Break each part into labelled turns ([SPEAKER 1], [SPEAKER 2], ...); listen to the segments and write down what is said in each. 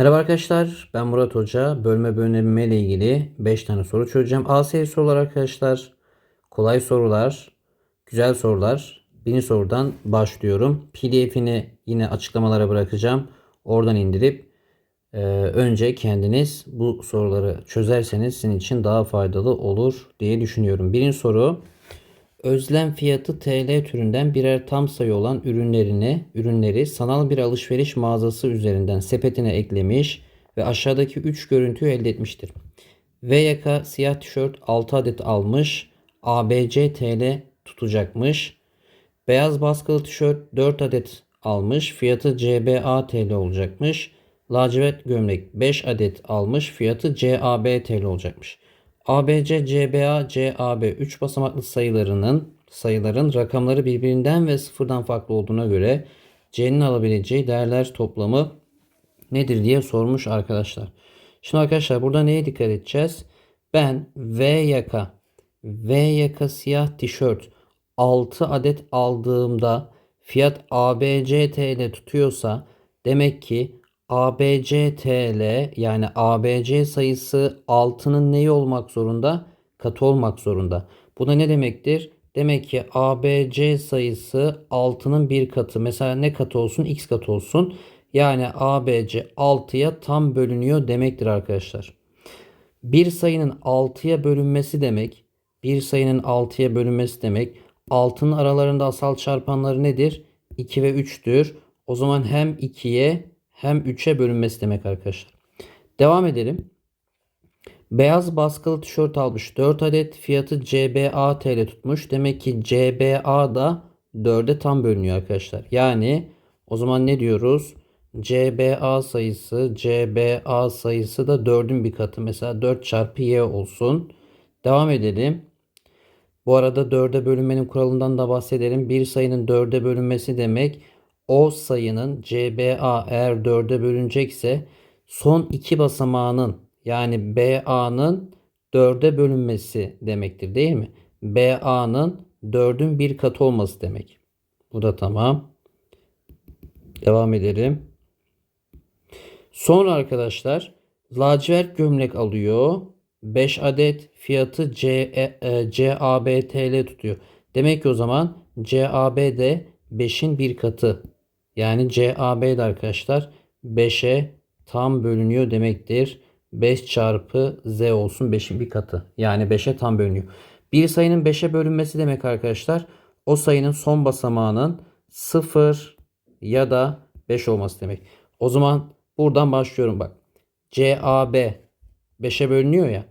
[SPEAKER 1] Merhaba arkadaşlar, ben Murat Hoca. Bölme bölünme ile ilgili 5 tane soru çözeceğim. A seri sorular arkadaşlar. Kolay sorular, güzel sorular. Birinci sorudan başlıyorum. PDF'ini yine açıklamalara bırakacağım. Oradan indirip e, önce kendiniz bu soruları çözerseniz sizin için daha faydalı olur diye düşünüyorum. Birinci soru. Özlem fiyatı TL türünden birer tam sayı olan ürünlerini, ürünleri sanal bir alışveriş mağazası üzerinden sepetine eklemiş ve aşağıdaki 3 görüntüyü elde etmiştir. VYK siyah tişört 6 adet almış, ABC TL tutacakmış. Beyaz baskılı tişört 4 adet almış, fiyatı CBA TL olacakmış. Lacivert gömlek 5 adet almış, fiyatı CAB TL olacakmış. ABC, CBA, CAB 3 basamaklı sayılarının sayıların rakamları birbirinden ve sıfırdan farklı olduğuna göre C'nin alabileceği değerler toplamı nedir diye sormuş arkadaşlar. Şimdi arkadaşlar burada neye dikkat edeceğiz? Ben V yaka V yaka siyah tişört 6 adet aldığımda fiyat ABC TL tutuyorsa demek ki ABC TL yani ABC sayısı 6'nın neyi olmak zorunda? Katı olmak zorunda. Bu da ne demektir? Demek ki ABC sayısı 6'nın bir katı. Mesela ne katı olsun? X katı olsun. Yani ABC 6'ya tam bölünüyor demektir arkadaşlar. Bir sayının 6'ya bölünmesi demek, bir sayının 6'ya bölünmesi demek 6'nın aralarında asal çarpanları nedir? 2 ve 3'tür. O zaman hem 2'ye hem 3'e bölünmesi demek arkadaşlar. Devam edelim. Beyaz baskılı tişört almış 4 adet fiyatı CBA TL tutmuş. Demek ki CBA da 4'e tam bölünüyor arkadaşlar. Yani o zaman ne diyoruz? CBA sayısı CBA sayısı da 4'ün bir katı. Mesela 4 çarpı Y olsun. Devam edelim. Bu arada 4'e bölünmenin kuralından da bahsedelim. Bir sayının 4'e bölünmesi demek o sayının CBA eğer 4'e bölünecekse son iki basamağının yani BA'nın 4'e bölünmesi demektir değil mi? BA'nın 4'ün bir katı olması demek. Bu da tamam. Devam edelim. Sonra arkadaşlar lacivert gömlek alıyor. 5 adet fiyatı C, e, TL tutuyor. Demek ki o zaman CAB de 5'in bir katı. Yani CAB'de arkadaşlar 5'e tam bölünüyor demektir. 5 çarpı Z olsun 5'in bir katı. Yani 5'e tam bölünüyor. Bir sayının 5'e bölünmesi demek arkadaşlar. O sayının son basamağının 0 ya da 5 olması demek. O zaman buradan başlıyorum bak. CAB 5'e bölünüyor ya.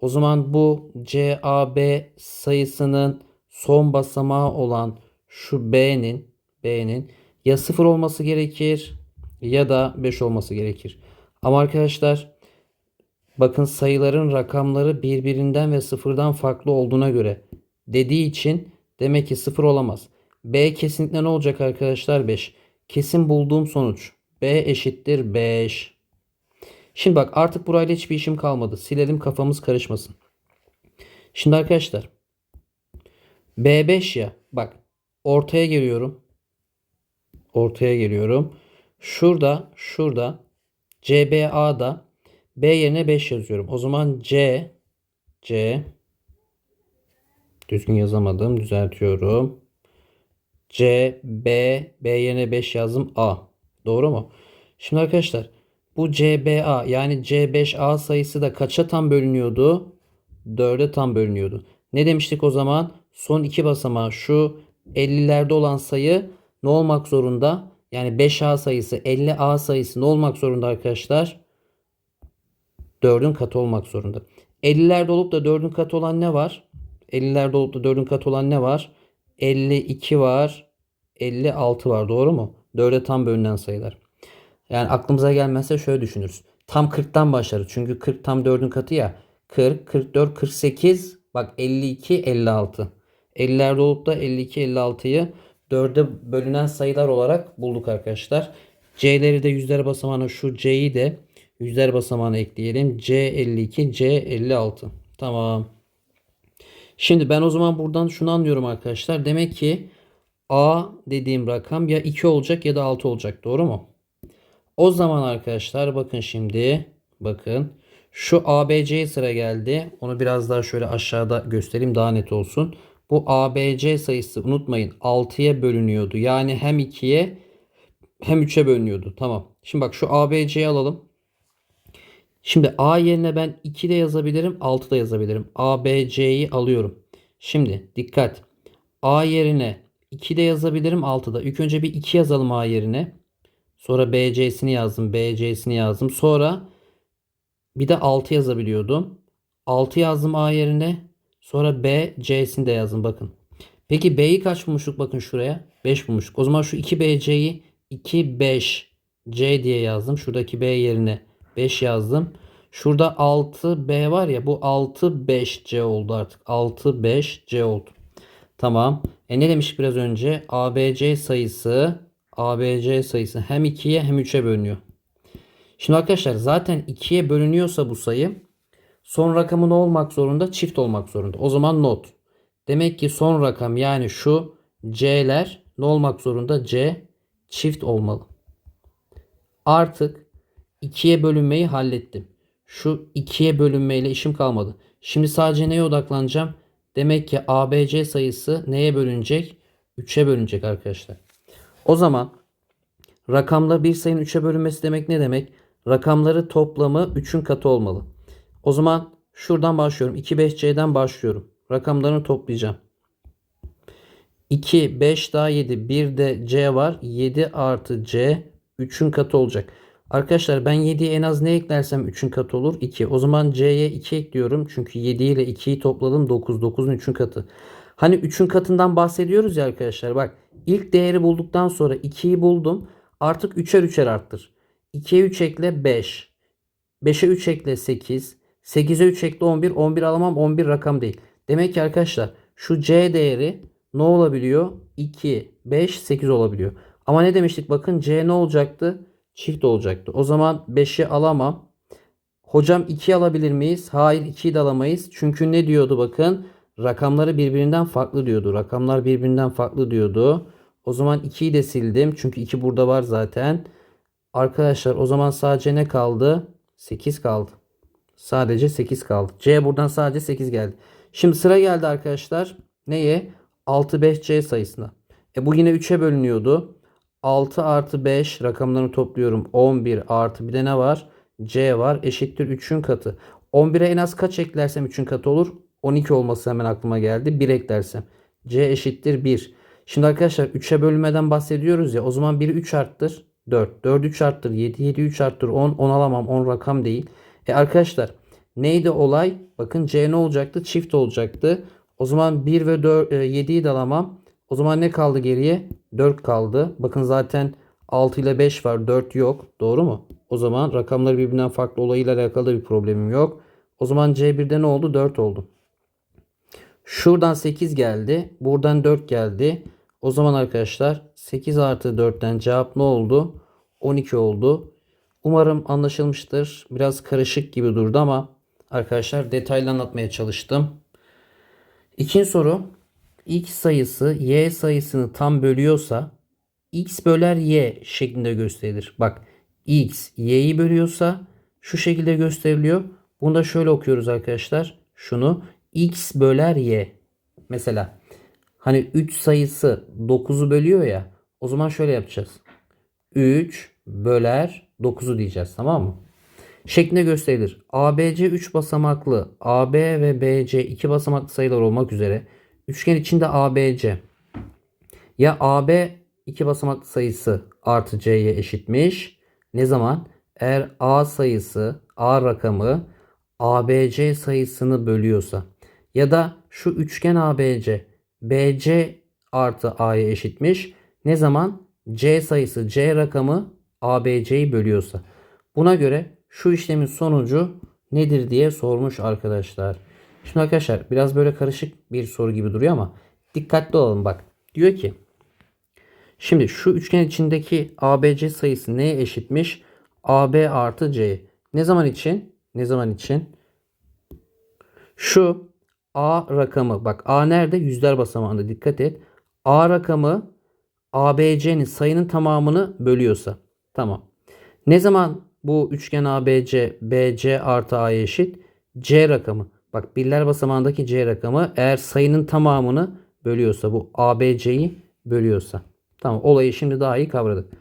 [SPEAKER 1] O zaman bu CAB sayısının son basamağı olan şu B'nin B'nin ya 0 olması gerekir ya da 5 olması gerekir. Ama arkadaşlar bakın sayıların rakamları birbirinden ve sıfırdan farklı olduğuna göre dediği için demek ki 0 olamaz. B kesinlikle ne olacak arkadaşlar? 5. Kesin bulduğum sonuç B eşittir 5. Şimdi bak artık burayla hiçbir işim kalmadı. Silelim kafamız karışmasın. Şimdi arkadaşlar B5 ya bak ortaya geliyorum ortaya geliyorum. Şurada, şurada CBA'da B yerine 5 yazıyorum. O zaman C C düzgün yazamadım. Düzeltiyorum. C B B yerine 5 yazdım. A. Doğru mu? Şimdi arkadaşlar bu CBA yani C5A sayısı da kaça tam bölünüyordu? 4'e tam bölünüyordu. Ne demiştik o zaman? Son iki basamağı şu 50'lerde olan sayı ne olmak zorunda? Yani 5A sayısı 50A sayısı ne olmak zorunda arkadaşlar? 4'ün katı olmak zorunda. 50'lerde olup da 4'ün katı olan ne var? 50'lerde olup da 4'ün katı olan ne var? 52 var. 56 var. Doğru mu? 4'e tam bölünen sayılar. Yani aklımıza gelmezse şöyle düşünürüz. Tam 40'tan başlarız. Çünkü 40 tam 4'ün katı ya. 40, 44, 48. Bak 52, 56. 50'lerde olup da 52, 56'yı 4'e bölünen sayılar olarak bulduk arkadaşlar. C'leri de yüzler basamağına şu C'yi de yüzler basamağına ekleyelim. C52, C56. Tamam. Şimdi ben o zaman buradan şunu anlıyorum arkadaşlar. Demek ki A dediğim rakam ya 2 olacak ya da 6 olacak. Doğru mu? O zaman arkadaşlar bakın şimdi bakın şu ABC'ye sıra geldi. Onu biraz daha şöyle aşağıda göstereyim daha net olsun. Bu ABC sayısı unutmayın 6'ya bölünüyordu. Yani hem 2'ye hem 3'e bölünüyordu. Tamam. Şimdi bak şu ABC'yi alalım. Şimdi A yerine ben 2 de yazabilirim 6 da yazabilirim. ABC'yi alıyorum. Şimdi dikkat. A yerine 2 de yazabilirim 6 da. İlk önce bir 2 yazalım A yerine. Sonra BC'sini yazdım. BC'sini yazdım. Sonra bir de 6 yazabiliyordum. 6 yazdım A yerine. Sonra B, C'sini de yazdım bakın. Peki B'yi kaç bulmuştuk bakın şuraya? 5 bulmuştuk. O zaman şu 2BC'yi 2, 5 C diye yazdım. Şuradaki B yerine 5 yazdım. Şurada 6B var ya bu 6, 5 C oldu artık. 6, 5 C oldu. Tamam. E ne demiş biraz önce? ABC sayısı ABC sayısı hem 2'ye hem 3'e bölünüyor. Şimdi arkadaşlar zaten 2'ye bölünüyorsa bu sayı son rakamı ne olmak zorunda? Çift olmak zorunda. O zaman not. Demek ki son rakam yani şu C'ler ne olmak zorunda? C çift olmalı. Artık 2'ye bölünmeyi hallettim. Şu 2'ye bölünmeyle işim kalmadı. Şimdi sadece neye odaklanacağım? Demek ki ABC sayısı neye bölünecek? 3'e bölünecek arkadaşlar. O zaman rakamla bir sayının 3'e bölünmesi demek ne demek? Rakamları toplamı 3'ün katı olmalı. O zaman şuradan başlıyorum. 2 5C'den başlıyorum. Rakamlarını toplayacağım. 2, 5 daha 7. Bir de C var. 7 artı C 3'ün katı olacak. Arkadaşlar ben 7'ye en az ne eklersem 3'ün katı olur? 2. O zaman C'ye 2 ekliyorum. Çünkü 7 ile 2'yi topladım 9. 9'un 3'ün katı. Hani 3'ün katından bahsediyoruz ya arkadaşlar. Bak ilk değeri bulduktan sonra 2'yi buldum. Artık 3'er 3'er arttır. 2'ye 3 ekle 5. 5'e 3 ekle 8. 8'e 3 ekle 11. 11 alamam 11 rakam değil. Demek ki arkadaşlar şu C değeri ne olabiliyor? 2, 5, 8 olabiliyor. Ama ne demiştik bakın C ne olacaktı? Çift olacaktı. O zaman 5'i alamam. Hocam 2 alabilir miyiz? Hayır 2'yi de alamayız. Çünkü ne diyordu bakın? Rakamları birbirinden farklı diyordu. Rakamlar birbirinden farklı diyordu. O zaman 2'yi de sildim. Çünkü 2 burada var zaten. Arkadaşlar o zaman sadece ne kaldı? 8 kaldı. Sadece 8 kaldı. C buradan sadece 8 geldi. Şimdi sıra geldi arkadaşlar. Neye? 6 5C sayısına. E bu yine 3'e bölünüyordu. 6 artı 5 rakamlarını topluyorum. 11 artı bir de ne var? C var. Eşittir 3'ün katı. 11'e en az kaç eklersem 3'ün katı olur? 12 olması hemen aklıma geldi. 1 eklersem. C eşittir 1. Şimdi arkadaşlar 3'e bölünmeden bahsediyoruz ya. O zaman 1'i 3 arttır. 4. 4 3 arttır. 7 7 3 arttır. 10 10 alamam. 10 rakam değil. E arkadaşlar neydi olay? Bakın C ne olacaktı? Çift olacaktı. O zaman 1 ve 4, 7'yi de alamam. O zaman ne kaldı geriye? 4 kaldı. Bakın zaten 6 ile 5 var. 4 yok. Doğru mu? O zaman rakamları birbirinden farklı olayıyla alakalı da bir problemim yok. O zaman C1'de ne oldu? 4 oldu. Şuradan 8 geldi. Buradan 4 geldi. O zaman arkadaşlar 8 artı 4'ten cevap ne oldu? 12 oldu. Umarım anlaşılmıştır. Biraz karışık gibi durdu ama arkadaşlar detaylı anlatmaya çalıştım. İkinci soru. X sayısı Y sayısını tam bölüyorsa X böler Y şeklinde gösterilir. Bak X Y'yi bölüyorsa şu şekilde gösteriliyor. Bunu da şöyle okuyoruz arkadaşlar. Şunu X böler Y. Mesela hani 3 sayısı 9'u bölüyor ya. O zaman şöyle yapacağız. 3 böler 9'u diyeceğiz tamam mı? Şeklinde gösterilir. ABC 3 basamaklı, AB ve BC 2 basamaklı sayılar olmak üzere üçgen içinde ABC ya AB 2 basamaklı sayısı artı C'ye eşitmiş. Ne zaman? Eğer A sayısı, A rakamı ABC sayısını bölüyorsa ya da şu üçgen ABC BC artı A'ya eşitmiş. Ne zaman? C sayısı C rakamı ABC'yi bölüyorsa. Buna göre şu işlemin sonucu nedir diye sormuş arkadaşlar. Şimdi arkadaşlar biraz böyle karışık bir soru gibi duruyor ama dikkatli olalım bak. Diyor ki şimdi şu üçgen içindeki ABC sayısı neye eşitmiş? AB artı C. Ne zaman için? Ne zaman için? Şu A rakamı bak A nerede? Yüzler basamağında dikkat et. A rakamı ABC'nin sayının tamamını bölüyorsa. Tamam. Ne zaman bu üçgen ABC BC artı A'ya eşit? C rakamı. Bak birler basamağındaki C rakamı eğer sayının tamamını bölüyorsa bu ABC'yi bölüyorsa. Tamam olayı şimdi daha iyi kavradık.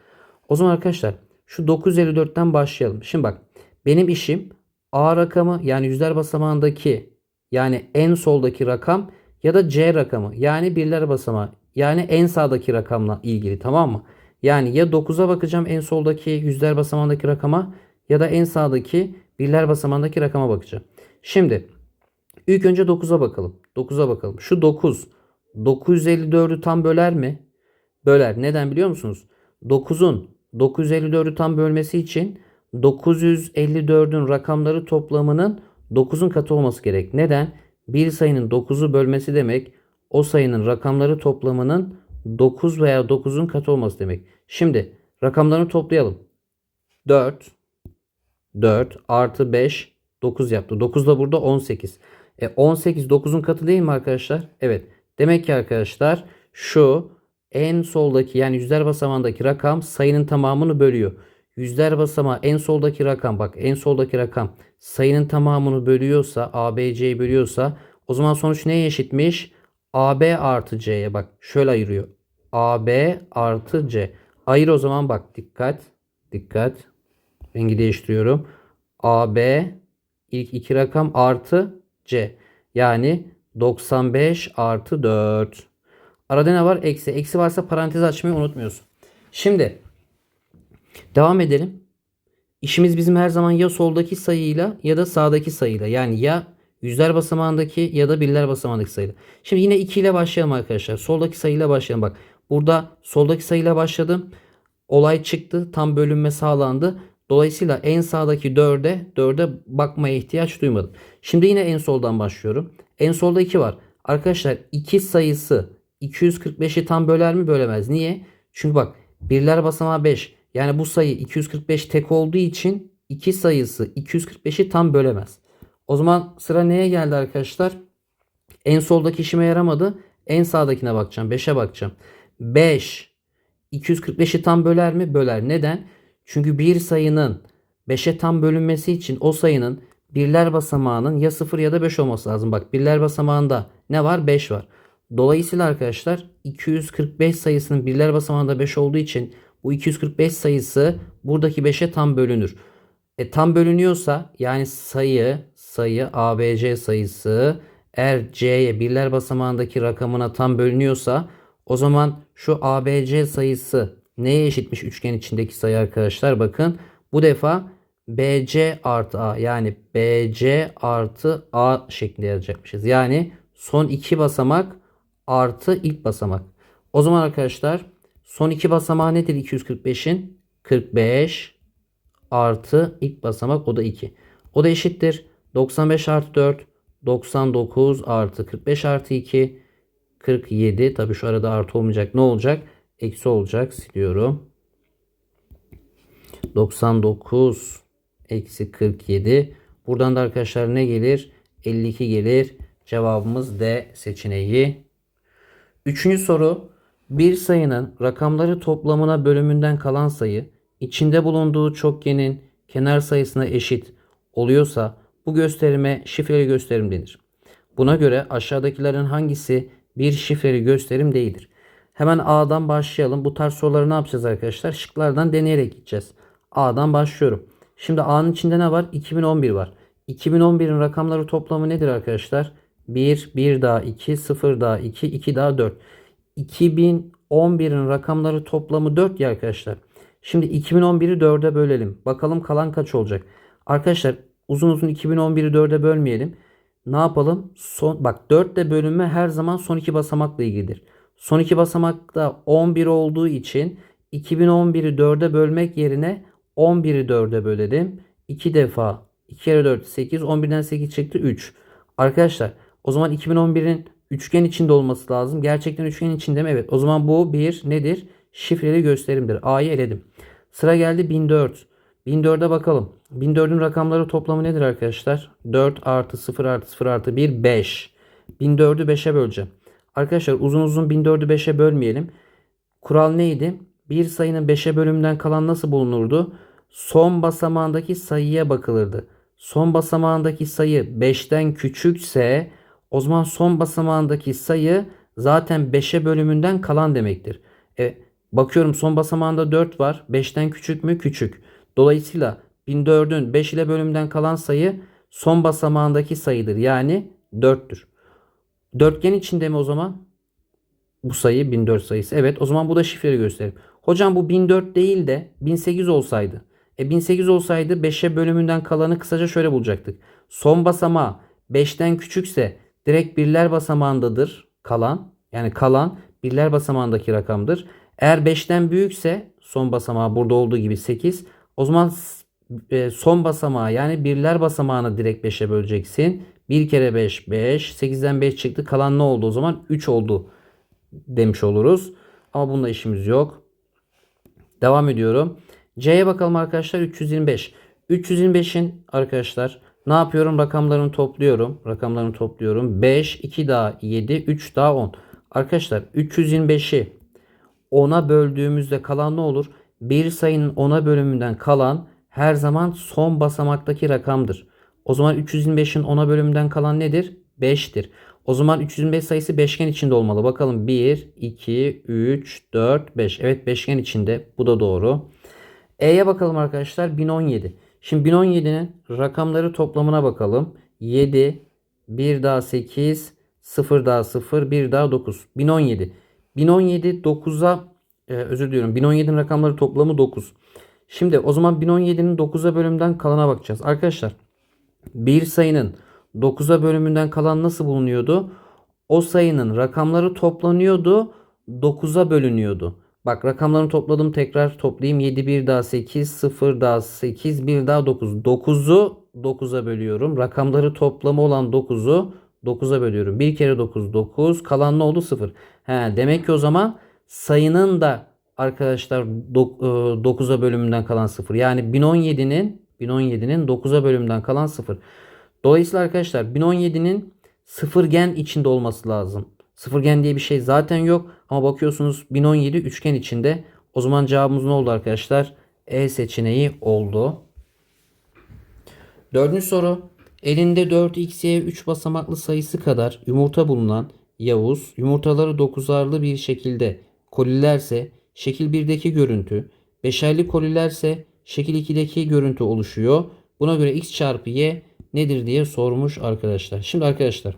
[SPEAKER 1] O zaman arkadaşlar şu 954'ten başlayalım. Şimdi bak benim işim A rakamı yani yüzler basamağındaki yani en soldaki rakam ya da C rakamı yani birler basamağı yani en sağdaki rakamla ilgili tamam mı? Yani ya 9'a bakacağım en soldaki yüzler basamağındaki rakama ya da en sağdaki birler basamağındaki rakama bakacağım. Şimdi ilk önce 9'a bakalım. 9'a bakalım. Şu 9 954'ü tam böler mi? Böler. Neden biliyor musunuz? 9'un 954'ü tam bölmesi için 954'ün rakamları toplamının 9'un katı olması gerek. Neden? Bir sayının 9'u bölmesi demek o sayının rakamları toplamının 9 veya 9'un katı olması demek. Şimdi rakamlarını toplayalım. 4 4 artı 5 9 yaptı. 9 da burada 18. E 18 9'un katı değil mi arkadaşlar? Evet. Demek ki arkadaşlar şu en soldaki yani yüzler basamağındaki rakam sayının tamamını bölüyor. Yüzler basamağı en soldaki rakam bak en soldaki rakam sayının tamamını bölüyorsa ABC'yi bölüyorsa o zaman sonuç neye eşitmiş? AB artı C'ye bak şöyle ayırıyor. AB artı C. Ayır o zaman bak dikkat. Dikkat. Rengi değiştiriyorum. AB ilk iki rakam artı C. Yani 95 artı 4. Arada ne var? Eksi. Eksi varsa parantez açmayı unutmuyorsun. Şimdi devam edelim. İşimiz bizim her zaman ya soldaki sayıyla ya da sağdaki sayıyla. Yani ya yüzler basamağındaki ya da birler basamağındaki sayıyla. Şimdi yine 2 ile başlayalım arkadaşlar. Soldaki sayıyla başlayalım. Bak burada soldaki sayıyla başladım. Olay çıktı. Tam bölünme sağlandı. Dolayısıyla en sağdaki 4'e 4'e bakmaya ihtiyaç duymadım. Şimdi yine en soldan başlıyorum. En solda 2 var. Arkadaşlar 2 sayısı 245'i tam böler mi bölemez. Niye? Çünkü bak birler basamağı 5. Yani bu sayı 245 tek olduğu için 2 sayısı 245'i tam bölemez. O zaman sıra neye geldi arkadaşlar? En soldaki işime yaramadı. En sağdakine bakacağım. 5'e bakacağım. 5 245'i tam böler mi? Böler. Neden? Çünkü bir sayının 5'e tam bölünmesi için o sayının birler basamağının ya 0 ya da 5 olması lazım. Bak birler basamağında ne var? 5 var. Dolayısıyla arkadaşlar 245 sayısının birler basamağında 5 olduğu için bu 245 sayısı buradaki 5'e tam bölünür. E, tam bölünüyorsa yani sayı sayı ABC sayısı eğer C'ye birler basamağındaki rakamına tam bölünüyorsa o zaman şu ABC sayısı neye eşitmiş üçgen içindeki sayı arkadaşlar? Bakın bu defa BC artı A yani BC artı A şeklinde yazacakmışız. Yani son iki basamak artı ilk basamak. O zaman arkadaşlar son iki basamağı nedir 245'in? 45 artı ilk basamak o da 2. O da eşittir. 95 artı 4 99 artı 45 artı 2 47. Tabi şu arada artı olmayacak. Ne olacak? Eksi olacak. Siliyorum. 99 eksi 47. Buradan da arkadaşlar ne gelir? 52 gelir. Cevabımız D seçeneği. Üçüncü soru. Bir sayının rakamları toplamına bölümünden kalan sayı içinde bulunduğu çokgenin kenar sayısına eşit oluyorsa bu gösterime şifreli gösterim denir. Buna göre aşağıdakilerin hangisi bir şifreli gösterim değildir? Hemen A'dan başlayalım. Bu tarz soruları ne yapacağız arkadaşlar? Şıklardan deneyerek gideceğiz. A'dan başlıyorum. Şimdi A'nın içinde ne var? 2011 var. 2011'in rakamları toplamı nedir arkadaşlar? 1, 1 daha 2, 0 daha 2, 2 daha 4. 2011'in rakamları toplamı 4 ya arkadaşlar. Şimdi 2011'i 4'e bölelim. Bakalım kalan kaç olacak? Arkadaşlar uzun uzun 2011'i 4'e bölmeyelim. Ne yapalım? Son, bak 4 ile bölünme her zaman son iki basamakla ilgilidir. Son iki basamakta 11 olduğu için 2011'i 4'e bölmek yerine 11'i 4'e bölelim. 2 defa 2 kere 4 8 11'den 8 çıktı 3. Arkadaşlar o zaman 2011'in üçgen içinde olması lazım. Gerçekten üçgen içinde mi? Evet. O zaman bu bir nedir? Şifreli gösterimdir. A'yı eledim. Sıra geldi 1004. 1004'e bakalım. 1004'ün rakamları toplamı nedir arkadaşlar? 4 artı 0 artı 0 artı 1 5. 1004'ü 5'e böleceğim. Arkadaşlar uzun uzun 1004'ü 5'e bölmeyelim. Kural neydi? Bir sayının 5'e bölümden kalan nasıl bulunurdu? son basamağındaki sayıya bakılırdı. Son basamağındaki sayı 5'ten küçükse o zaman son basamağındaki sayı zaten 5'e bölümünden kalan demektir. E, bakıyorum son basamağında 4 var. 5'ten küçük mü? Küçük. Dolayısıyla 1004'ün 5 ile bölümünden kalan sayı son basamağındaki sayıdır. Yani 4'tür. Dörtgen içinde mi o zaman? Bu sayı 1004 sayısı. Evet o zaman bu da şifreli gösterir. Hocam bu 1004 değil de 1008 olsaydı. E 1008 olsaydı 5'e bölümünden kalanı kısaca şöyle bulacaktık. Son basamağı 5'ten küçükse direkt birler basamağındadır kalan. Yani kalan birler basamağındaki rakamdır. Eğer 5'ten büyükse son basamağı burada olduğu gibi 8. O zaman e, son basamağı yani birler basamağını direkt 5'e böleceksin. 1 kere 5 5. 8'den 5 çıktı. Kalan ne oldu o zaman? 3 oldu demiş oluruz. Ama bunda işimiz yok. Devam ediyorum. C'ye bakalım arkadaşlar 325. 325'in arkadaşlar ne yapıyorum? Rakamlarını topluyorum. Rakamlarını topluyorum. 5, 2 daha 7, 3 daha 10. Arkadaşlar 325'i 10'a böldüğümüzde kalan ne olur? Bir sayının 10'a bölümünden kalan her zaman son basamaktaki rakamdır. O zaman 325'in 10'a bölümünden kalan nedir? 5'tir. O zaman 325 sayısı beşgen içinde olmalı. Bakalım 1, 2, 3, 4, 5. Evet beşgen içinde. Bu da doğru. E'ye bakalım arkadaşlar 1017. Şimdi 1017'nin rakamları toplamına bakalım. 7, 1 daha 8, 0 daha 0, 1 daha 9. 1017. 1017 9'a e, özür diliyorum. 1017'nin rakamları toplamı 9. Şimdi o zaman 1017'nin 9'a bölümden kalana bakacağız. Arkadaşlar bir sayının 9'a bölümünden kalan nasıl bulunuyordu? O sayının rakamları toplanıyordu. 9'a bölünüyordu. Bak rakamlarını topladım tekrar toplayayım. 7 1 daha 8 0 daha 8 1 daha 9. 9'u 9'a bölüyorum. Rakamları toplamı olan 9'u 9'a bölüyorum. 1 kere 9 9. Kalan ne oldu? 0. He, demek ki o zaman sayının da arkadaşlar 9'a bölümünden kalan 0. Yani 1017'nin 1017'nin 9'a bölümünden kalan 0. Dolayısıyla arkadaşlar 1017'nin sıfırgen içinde olması lazım. Sıfırgen diye bir şey zaten yok. Ama bakıyorsunuz 1017 üçgen içinde. O zaman cevabımız ne oldu arkadaşlar? E seçeneği oldu. Dördüncü soru. Elinde 4x'ye 3 basamaklı sayısı kadar yumurta bulunan Yavuz yumurtaları 9'arlı bir şekilde kolilerse şekil 1'deki görüntü, beşerli kolilerse şekil 2'deki görüntü oluşuyor. Buna göre x çarpı y nedir diye sormuş arkadaşlar. Şimdi arkadaşlar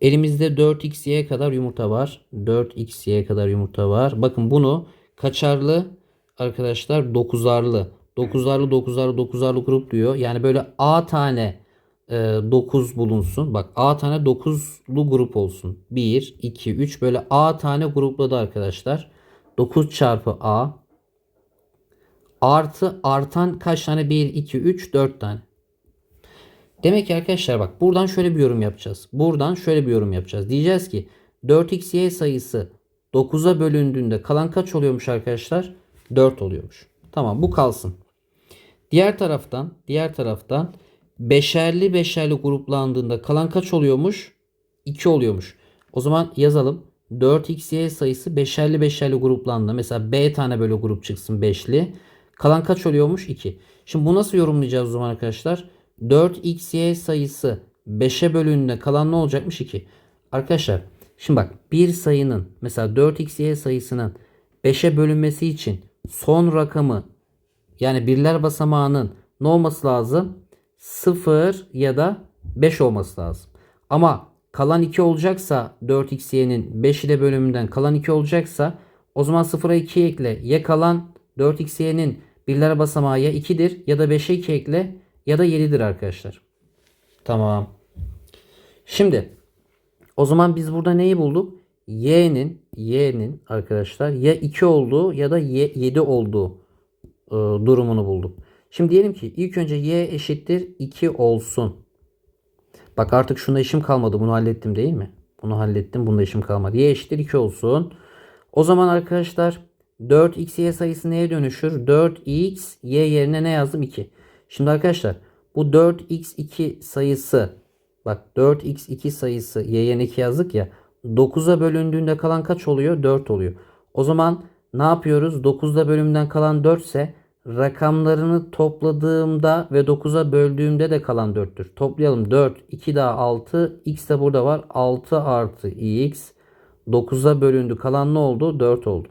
[SPEAKER 1] elimizde 4xy'ye kadar yumurta var. 4xy'ye kadar yumurta var. Bakın bunu kaçarlı arkadaşlar 9'arlı. 9'arlı 9'arlı 9'arlı grup diyor. Yani böyle A tane e, 9 bulunsun. Bak A tane 9'lu grup olsun. 1, 2, 3 böyle A tane grupladı arkadaşlar. 9 çarpı A artı artan kaç tane? 1, 2, 3, 4 tane. Demek ki arkadaşlar bak buradan şöyle bir yorum yapacağız. Buradan şöyle bir yorum yapacağız. Diyeceğiz ki 4xy sayısı 9'a bölündüğünde kalan kaç oluyormuş arkadaşlar? 4 oluyormuş. Tamam bu kalsın. Diğer taraftan diğer taraftan beşerli beşerli gruplandığında kalan kaç oluyormuş? 2 oluyormuş. O zaman yazalım. 4xy sayısı beşerli beşerli gruplandığında mesela b tane böyle grup çıksın beşli. Kalan kaç oluyormuş? 2. Şimdi bu nasıl yorumlayacağız o zaman arkadaşlar? 4xy sayısı 5'e bölündüğünde kalan ne olacakmış 2. Arkadaşlar şimdi bak bir sayının mesela 4xy sayısının 5'e bölünmesi için son rakamı yani birler basamağının ne olması lazım? 0 ya da 5 olması lazım. Ama kalan 2 olacaksa 4xy'nin 5 ile bölümünden kalan 2 olacaksa o zaman 0'a 2 ekle. Ya kalan 4xy'nin birler basamağı ya 2'dir ya da 5'e 2 ekle ya da 7'dir arkadaşlar. Tamam. Şimdi o zaman biz burada neyi bulduk? Y'nin Y'nin arkadaşlar ya 2 olduğu ya da y, 7 olduğu e, durumunu bulduk. Şimdi diyelim ki ilk önce y eşittir 2 olsun. Bak artık şunda işim kalmadı. Bunu hallettim değil mi? Bunu hallettim. Bunda işim kalmadı. Y eşittir 2 olsun. O zaman arkadaşlar 4xy sayısı neye dönüşür? 4x y yerine ne yazdım? 2. Şimdi arkadaşlar bu 4x2 sayısı bak 4x2 sayısı y'ye 2 yazdık ya 9'a bölündüğünde kalan kaç oluyor? 4 oluyor. O zaman ne yapıyoruz? 9'da bölümden kalan 4 ise rakamlarını topladığımda ve 9'a böldüğümde de kalan 4'tür. Toplayalım 4, 2 daha 6, x de burada var. 6 artı x 9'a bölündü. Kalan ne oldu? 4 oldu.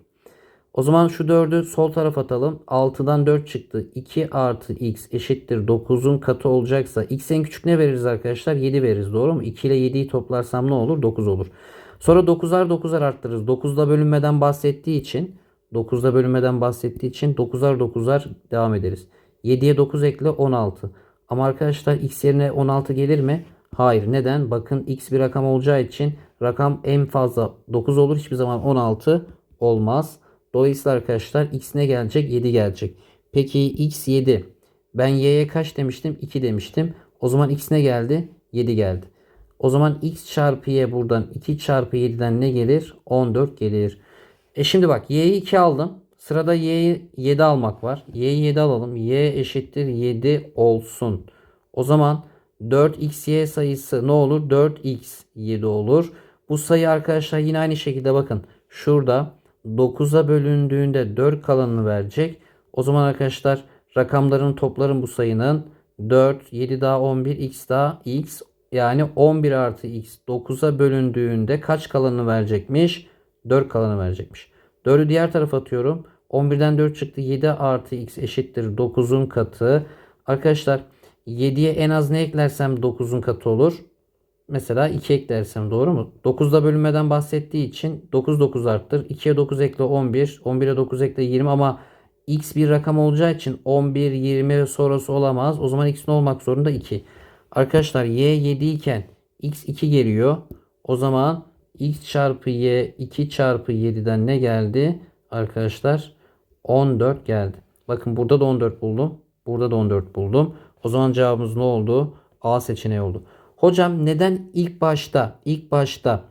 [SPEAKER 1] O zaman şu 4'ü sol tarafa atalım. 6'dan 4 çıktı. 2 artı x eşittir 9'un katı olacaksa x en küçük ne veririz arkadaşlar? 7 veririz doğru mu? 2 ile 7'yi toplarsam ne olur? 9 olur. Sonra 9'ar 9'ar arttırırız. 9'da bölünmeden bahsettiği için 9'da bölünmeden bahsettiği için 9'ar 9'ar devam ederiz. 7'ye 9 ekle 16. Ama arkadaşlar x yerine 16 gelir mi? Hayır. Neden? Bakın x bir rakam olacağı için rakam en fazla 9 olur. Hiçbir zaman 16 olmaz. Dolayısıyla arkadaşlar x ne gelecek? 7 gelecek. Peki x 7. Ben y'ye kaç demiştim? 2 demiştim. O zaman x ne geldi? 7 geldi. O zaman x çarpı y buradan 2 çarpı 7'den ne gelir? 14 gelir. E şimdi bak y'yi 2 aldım. Sırada y'yi 7 almak var. Y'yi 7 alalım. y eşittir 7 olsun. O zaman 4xy sayısı ne olur? 4x 7 olur. Bu sayı arkadaşlar yine aynı şekilde bakın. Şurada 9'a bölündüğünde 4 kalanını verecek. O zaman arkadaşlar rakamların toplarım bu sayının 4, 7 daha 11, x daha x yani 11 artı x 9'a bölündüğünde kaç kalanını verecekmiş? 4 kalanı verecekmiş. 4'ü diğer tarafa atıyorum. 11'den 4 çıktı. 7 artı x eşittir 9'un katı. Arkadaşlar 7'ye en az ne eklersem 9'un katı olur. Mesela 2 eklersem doğru mu? 9'da bölünmeden bahsettiği için 9 9 arttır. 2'ye 9 ekle 11. 11'e 9 ekle 20 ama x bir rakam olacağı için 11, 20 ve sonrası olamaz. O zaman x ne olmak zorunda? 2. Arkadaşlar y 7 iken x 2 geliyor. O zaman x çarpı y 2 çarpı 7'den ne geldi? Arkadaşlar 14 geldi. Bakın burada da 14 buldum. Burada da 14 buldum. O zaman cevabımız ne oldu? A seçeneği oldu. Hocam neden ilk başta ilk başta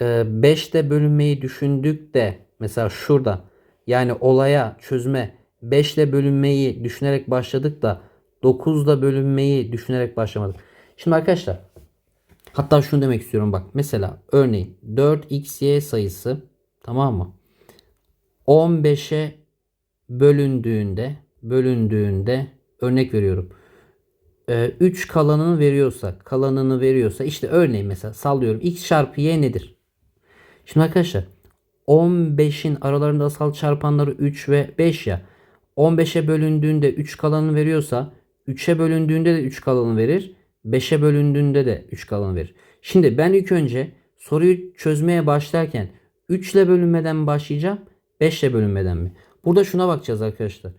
[SPEAKER 1] 5'te bölünmeyi düşündük de mesela şurada yani olaya çözme 5 ile bölünmeyi düşünerek başladık da 9 ile bölünmeyi düşünerek başlamadık. Şimdi arkadaşlar hatta şunu demek istiyorum bak. Mesela örneğin 4xy sayısı tamam mı? 15'e bölündüğünde bölündüğünde örnek veriyorum. 3 kalanını veriyorsa kalanını veriyorsa işte örneğin mesela sallıyorum x çarpı y nedir? Şimdi arkadaşlar 15'in aralarında asal çarpanları 3 ve 5 ya. 15'e bölündüğünde 3 kalanını veriyorsa 3'e bölündüğünde de 3 kalanını verir. 5'e bölündüğünde de 3 kalanı verir. Şimdi ben ilk önce soruyu çözmeye başlarken 3 ile bölünmeden mi başlayacağım? 5 ile bölünmeden mi? Burada şuna bakacağız arkadaşlar.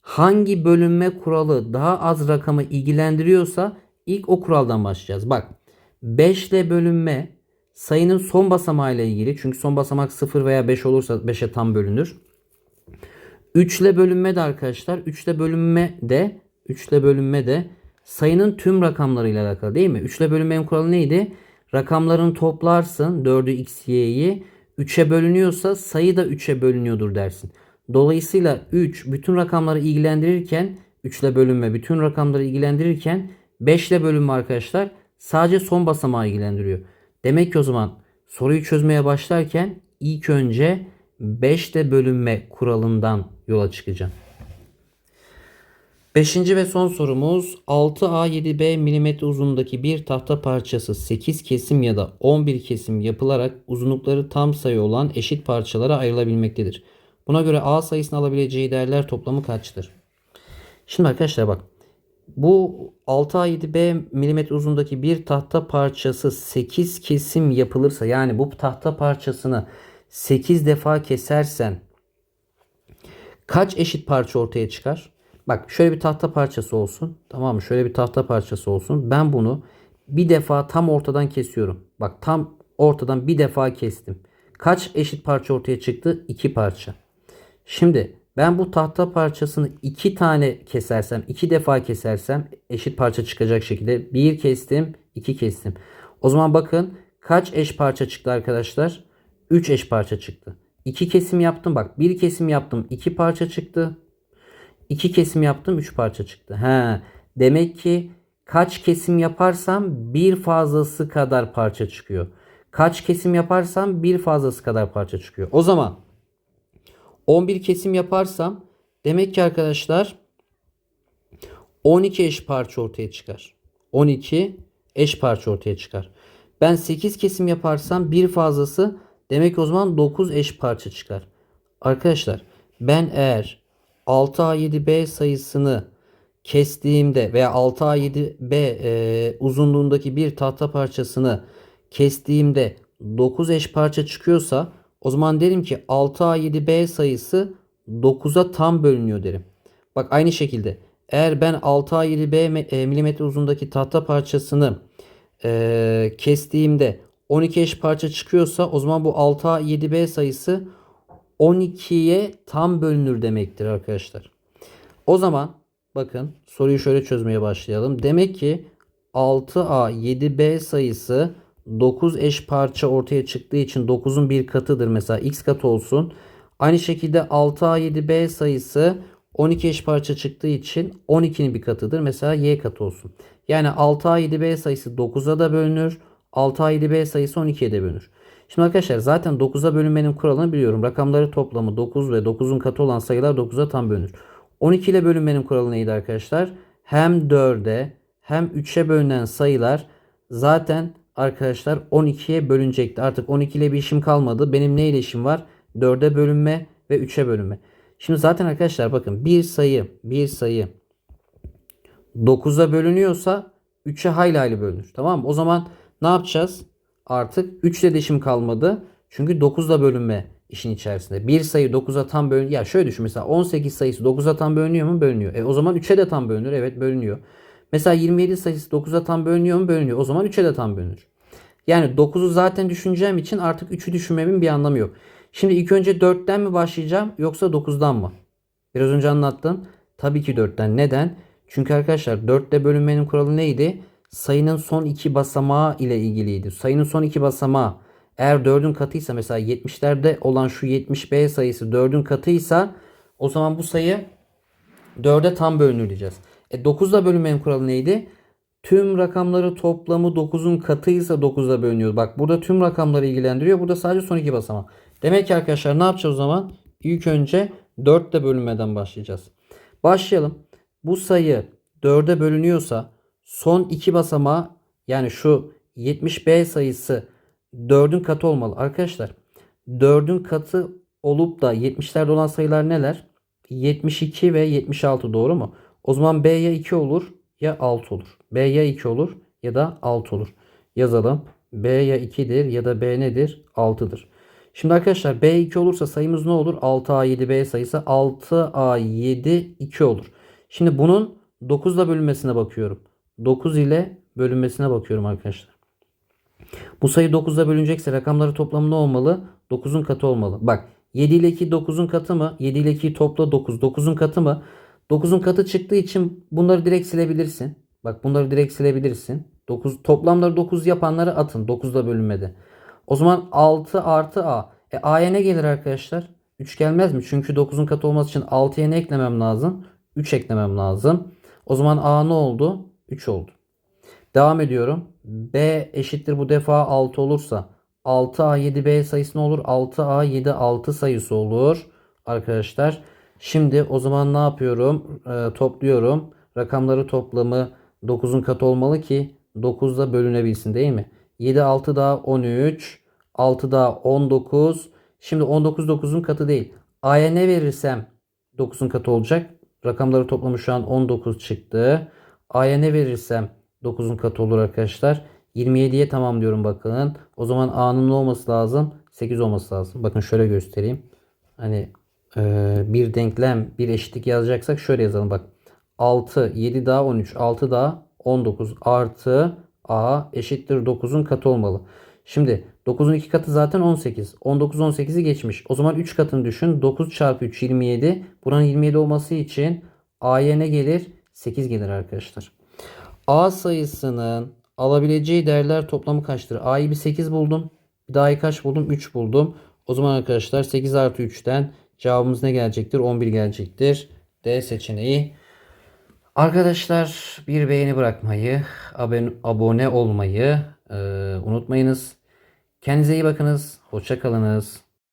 [SPEAKER 1] Hangi bölünme kuralı daha az rakamı ilgilendiriyorsa ilk o kuraldan başlayacağız. Bak 5 ile bölünme sayının son basamağı ile ilgili. Çünkü son basamak 0 veya 5 olursa 5'e tam bölünür. 3 ile bölünme de arkadaşlar 3 ile bölünme de 3 ile bölünme de sayının tüm rakamlarıyla alakalı değil mi? 3 ile bölünmenin kuralı neydi? Rakamlarını toplarsın 4'ü x, y'yi 3'e bölünüyorsa sayı da 3'e bölünüyordur dersin. Dolayısıyla 3 bütün rakamları ilgilendirirken 3 ile bölünme bütün rakamları ilgilendirirken 5 ile bölünme arkadaşlar sadece son basamağı ilgilendiriyor. Demek ki o zaman soruyu çözmeye başlarken ilk önce 5 ile bölünme kuralından yola çıkacağım. Beşinci ve son sorumuz 6A7B milimetre uzunluğundaki bir tahta parçası 8 kesim ya da 11 kesim yapılarak uzunlukları tam sayı olan eşit parçalara ayrılabilmektedir. Buna göre A sayısını alabileceği değerler toplamı kaçtır? Şimdi arkadaşlar bak. Bu 6A7B milimetre uzundaki bir tahta parçası 8 kesim yapılırsa yani bu tahta parçasını 8 defa kesersen kaç eşit parça ortaya çıkar? Bak şöyle bir tahta parçası olsun. Tamam mı? Şöyle bir tahta parçası olsun. Ben bunu bir defa tam ortadan kesiyorum. Bak tam ortadan bir defa kestim. Kaç eşit parça ortaya çıktı? 2 parça. Şimdi ben bu tahta parçasını iki tane kesersem, iki defa kesersem eşit parça çıkacak şekilde bir kestim, iki kestim. O zaman bakın kaç eş parça çıktı arkadaşlar? 3 eş parça çıktı. 2 kesim yaptım bak. Bir kesim yaptım 2 parça çıktı. 2 kesim yaptım 3 parça çıktı. He. Demek ki kaç kesim yaparsam bir fazlası kadar parça çıkıyor. Kaç kesim yaparsam bir fazlası kadar parça çıkıyor. O zaman 11 kesim yaparsam Demek ki arkadaşlar 12 eş parça ortaya çıkar. 12 eş parça ortaya çıkar. Ben 8 kesim yaparsam bir fazlası demek o zaman 9 eş parça çıkar. Arkadaşlar ben eğer 6A7B sayısını kestiğimde veya 6A7B e, uzunluğundaki bir tahta parçasını kestiğimde 9 eş parça çıkıyorsa o zaman derim ki 6A7B sayısı 9'a tam bölünüyor derim. Bak aynı şekilde eğer ben 6A7B me- e, milimetre uzundaki tahta parçasını e, kestiğimde 12 eş parça çıkıyorsa o zaman bu 6A7B sayısı 12'ye tam bölünür demektir arkadaşlar. O zaman bakın soruyu şöyle çözmeye başlayalım. Demek ki 6A 7B sayısı 9 eş parça ortaya çıktığı için 9'un bir katıdır. Mesela x katı olsun. Aynı şekilde 6A 7B sayısı 12 eş parça çıktığı için 12'nin bir katıdır. Mesela y katı olsun. Yani 6A 7B sayısı 9'a da bölünür. 6A 7B sayısı 12'ye de bölünür. Şimdi arkadaşlar zaten 9'a bölünmenin kuralını biliyorum. Rakamları toplamı 9 ve 9'un katı olan sayılar 9'a tam bölünür. 12 ile bölünmenin kuralı neydi arkadaşlar? Hem 4'e hem 3'e bölünen sayılar zaten arkadaşlar 12'ye bölünecekti. Artık 12 ile bir işim kalmadı. Benim ne ile işim var? 4'e bölünme ve 3'e bölünme. Şimdi zaten arkadaşlar bakın bir sayı bir sayı 9'a bölünüyorsa 3'e hayli hayli bölünür. Tamam mı? O zaman ne yapacağız? Artık 3 ile de kalmadı. Çünkü 9'la bölünme işin içerisinde. Bir sayı 9'a tam bölün. Ya şöyle düşün mesela 18 sayısı 9'a tam bölünüyor mu? Bölünüyor. E o zaman 3'e de tam bölünür. Evet bölünüyor. Mesela 27 sayısı 9'a tam bölünüyor mu? Bölünüyor. O zaman 3'e de tam bölünür. Yani 9'u zaten düşüneceğim için artık 3'ü düşünmemin bir anlamı yok. Şimdi ilk önce 4'ten mi başlayacağım yoksa 9'dan mı? Biraz önce anlattım. Tabii ki 4'ten. Neden? Çünkü arkadaşlar 4 ile bölünmenin kuralı neydi? Sayının son iki basamağı ile ilgiliydi. Sayının son iki basamağı eğer 4'ün katıysa mesela 70'lerde olan şu 70B sayısı 4'ün katıysa o zaman bu sayı 4'e tam bölünür diyeceğiz. E 9 ile bölünmenin kuralı neydi? Tüm rakamları toplamı 9'un katıysa 9'a bölünüyor. Bak burada tüm rakamları ilgilendiriyor. Burada sadece son iki basamağı. Demek ki arkadaşlar ne yapacağız o zaman? İlk önce 4 ile bölünmeden başlayacağız. Başlayalım. Bu sayı 4'e bölünüyorsa son iki basamağı yani şu 70B sayısı 4'ün katı olmalı. Arkadaşlar 4'ün katı olup da 70'lerde olan sayılar neler? 72 ve 76 doğru mu? O zaman B ya 2 olur ya 6 olur. B ya 2 olur ya da 6 olur. Yazalım. B ya 2'dir ya da B nedir? 6'dır. Şimdi arkadaşlar B 2 olursa sayımız ne olur? 6A7B sayısı 6A7 2 olur. Şimdi bunun 9 ile bölünmesine bakıyorum. 9 ile bölünmesine bakıyorum arkadaşlar. Bu sayı 9'a bölünecekse rakamları toplamı ne olmalı? 9'un katı olmalı. Bak 7 ile 2 9'un katı mı? 7 ile 2'yi topla 9. 9'un katı mı? 9'un katı çıktığı için bunları direkt silebilirsin. Bak bunları direkt silebilirsin. 9 toplamları 9 yapanları atın 9'da bölünmede. O zaman 6 artı A. E A'ya ne gelir arkadaşlar? 3 gelmez mi? Çünkü 9'un katı olması için 6'ya ne eklemem lazım? 3 eklemem lazım. O zaman A ne oldu? 3 oldu. Devam ediyorum. B eşittir bu defa 6 olursa 6A 7B sayısı ne olur? 6A 7 6 sayısı olur. Arkadaşlar. Şimdi o zaman ne yapıyorum? Ee, topluyorum. Rakamları toplamı 9'un katı olmalı ki 9'da bölünebilsin değil mi? 7 6 daha 13. 6 daha 19. Şimdi 19 9'un katı değil. A'ya ne verirsem 9'un katı olacak. Rakamları toplamı şu an 19 çıktı. A'ya ne verirsem 9'un katı olur arkadaşlar. 27'ye tamamlıyorum bakın. O zaman A'nın ne olması lazım? 8 olması lazım. Bakın şöyle göstereyim. Hani e, bir denklem, bir eşitlik yazacaksak şöyle yazalım bak. 6, 7 daha 13, 6 daha 19 artı A eşittir 9'un katı olmalı. Şimdi 9'un 2 katı zaten 18. 19 18'i geçmiş. O zaman 3 katını düşün. 9 çarpı 3 27. Buranın 27 olması için A'ya ne gelir? 8 gelir arkadaşlar. A sayısının alabileceği değerler toplamı kaçtır? A'yı bir 8 buldum. Bir daha A'yı kaç buldum? 3 buldum. O zaman arkadaşlar 8 artı 3'ten cevabımız ne gelecektir? 11 gelecektir. D seçeneği. Arkadaşlar bir beğeni bırakmayı, abone, olmayı e, unutmayınız. Kendinize iyi bakınız. Hoşça kalınız.